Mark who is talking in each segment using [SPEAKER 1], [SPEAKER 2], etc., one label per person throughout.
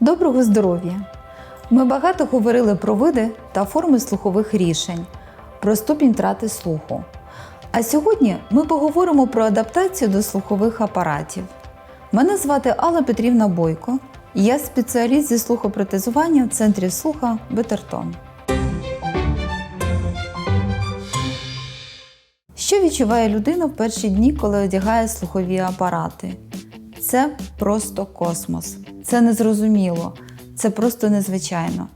[SPEAKER 1] Доброго здоров'я! Ми багато говорили про види та форми слухових рішень, про ступінь втрати слуху. А сьогодні ми поговоримо про адаптацію до слухових апаратів. Мене звати Алла Петрівна Бойко, і я спеціаліст зі слухопротезування в центрі слуха Бетертон. Що відчуває людина в перші дні, коли одягає слухові апарати? Це просто космос. Це незрозуміло, це просто незвичайно.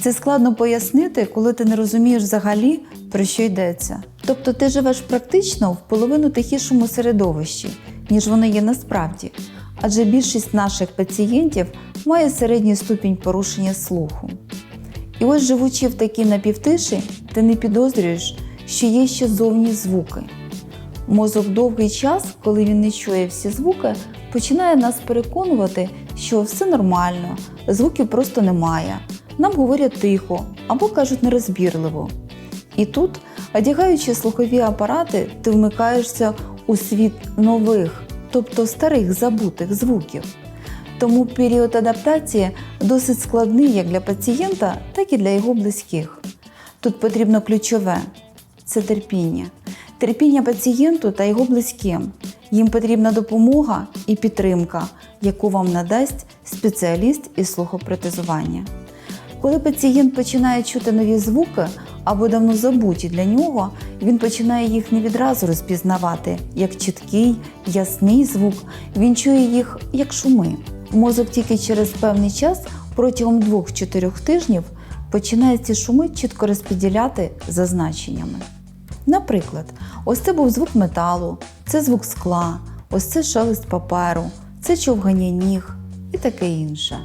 [SPEAKER 1] Це складно пояснити, коли ти не розумієш взагалі, про що йдеться. Тобто ти живеш практично в половину тихішому середовищі, ніж воно є насправді. Адже більшість наших пацієнтів має середній ступінь порушення слуху. І ось, живучи в такій напівтиші, ти не підозрюєш, що є ще зовні звуки. Мозок довгий час, коли він не чує всі звуки, починає нас переконувати, що все нормально, звуків просто немає. Нам говорять тихо або кажуть нерозбірливо. І тут, одягаючи слухові апарати, ти вмикаєшся у світ нових, тобто старих забутих звуків. Тому період адаптації досить складний як для пацієнта, так і для його близьких. Тут потрібно ключове це терпіння. Терпіння пацієнту та його близьким. Їм потрібна допомога і підтримка, яку вам надасть спеціаліст із слухопротезування. Коли пацієнт починає чути нові звуки або давно забуті для нього, він починає їх не відразу розпізнавати як чіткий, ясний звук. Він чує їх як шуми. Мозок тільки через певний час протягом 2-4 тижнів починає ці шуми чітко розподіляти за значеннями. Наприклад, ось це був звук металу, це звук скла, ось це шелест паперу, це човгання ніг і таке інше.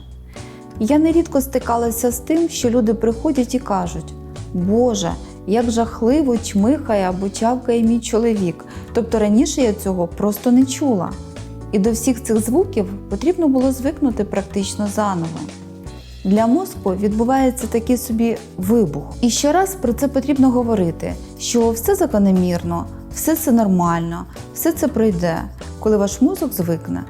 [SPEAKER 1] Я нерідко стикалася з тим, що люди приходять і кажуть: Боже, як жахливо чмихає або чавкає мій чоловік. Тобто раніше я цього просто не чула. І до всіх цих звуків потрібно було звикнути практично заново. Для мозку відбувається такий собі вибух. І щораз про це потрібно говорити, що все закономірно, все це нормально, все це пройде, коли ваш мозок звикне.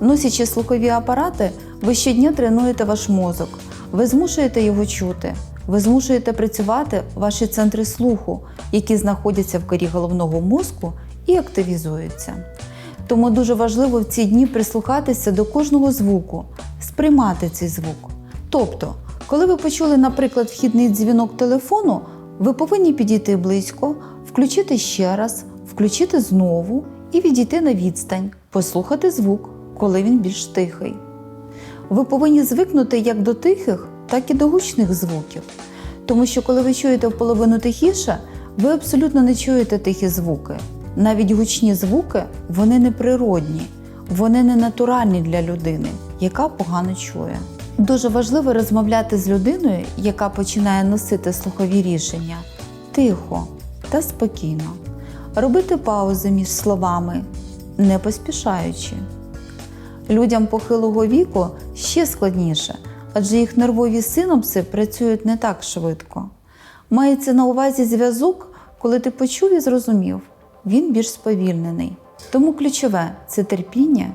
[SPEAKER 1] Носячи слухові апарати, ви щодня тренуєте ваш мозок, ви змушуєте його чути, ви змушуєте працювати ваші центри слуху, які знаходяться в корі головного мозку і активізуються. Тому дуже важливо в ці дні прислухатися до кожного звуку, сприймати цей звук. Тобто, коли ви почули, наприклад, вхідний дзвінок телефону, ви повинні підійти близько, включити ще раз, включити знову і відійти на відстань, послухати звук, коли він більш тихий. Ви повинні звикнути як до тихих, так і до гучних звуків. Тому що, коли ви чуєте в половину тихіше, ви абсолютно не чуєте тихі звуки. Навіть гучні звуки вони неприродні, вони не натуральні для людини, яка погано чує. Дуже важливо розмовляти з людиною, яка починає носити слухові рішення тихо та спокійно, робити паузи між словами, не поспішаючи. Людям похилого віку ще складніше, адже їх нервові синапси працюють не так швидко. Мається на увазі зв'язок, коли ти почув і зрозумів, він більш сповільнений. Тому ключове це терпіння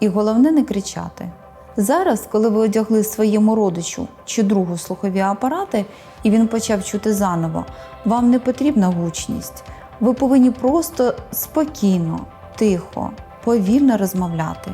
[SPEAKER 1] і головне не кричати. Зараз, коли ви одягли своєму родичу чи другу слухові апарати, і він почав чути заново, вам не потрібна гучність. Ви повинні просто спокійно, тихо, повільно розмовляти.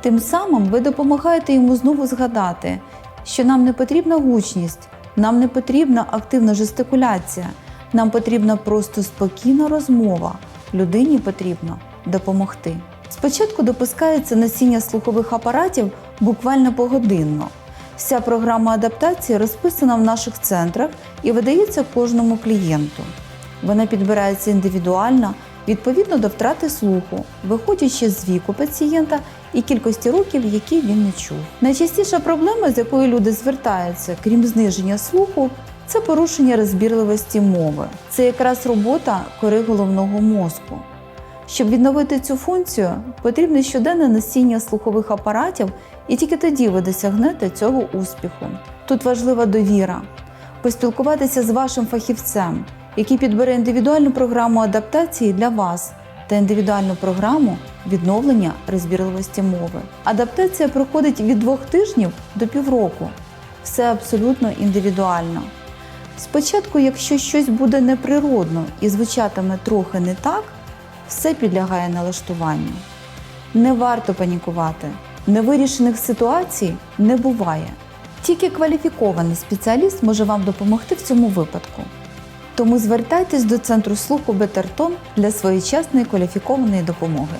[SPEAKER 1] Тим самим ви допомагаєте йому знову згадати, що нам не потрібна гучність, нам не потрібна активна жестикуляція, нам потрібна просто спокійна розмова. Людині потрібно допомогти. Спочатку допускається носіння слухових апаратів буквально погодинно. Вся програма адаптації розписана в наших центрах і видається кожному клієнту. Вона підбирається індивідуально, відповідно до втрати слуху, виходячи з віку пацієнта і кількості років, які він не чув. Найчастіша проблема, з якою люди звертаються, крім зниження слуху, це порушення розбірливості мови. Це якраз робота кори головного мозку. Щоб відновити цю функцію, потрібне щоденне носіння слухових апаратів, і тільки тоді ви досягнете цього успіху. Тут важлива довіра, поспілкуватися з вашим фахівцем, який підбере індивідуальну програму адаптації для вас, та індивідуальну програму відновлення розбірливості мови. Адаптація проходить від двох тижнів до півроку. Все абсолютно індивідуально. Спочатку, якщо щось буде неприродно і звучатиме трохи не так, все підлягає налаштуванню. Не варто панікувати. Невирішених ситуацій не буває. Тільки кваліфікований спеціаліст може вам допомогти в цьому випадку. Тому звертайтесь до центру слуху Бетертон для своєчасної кваліфікованої допомоги.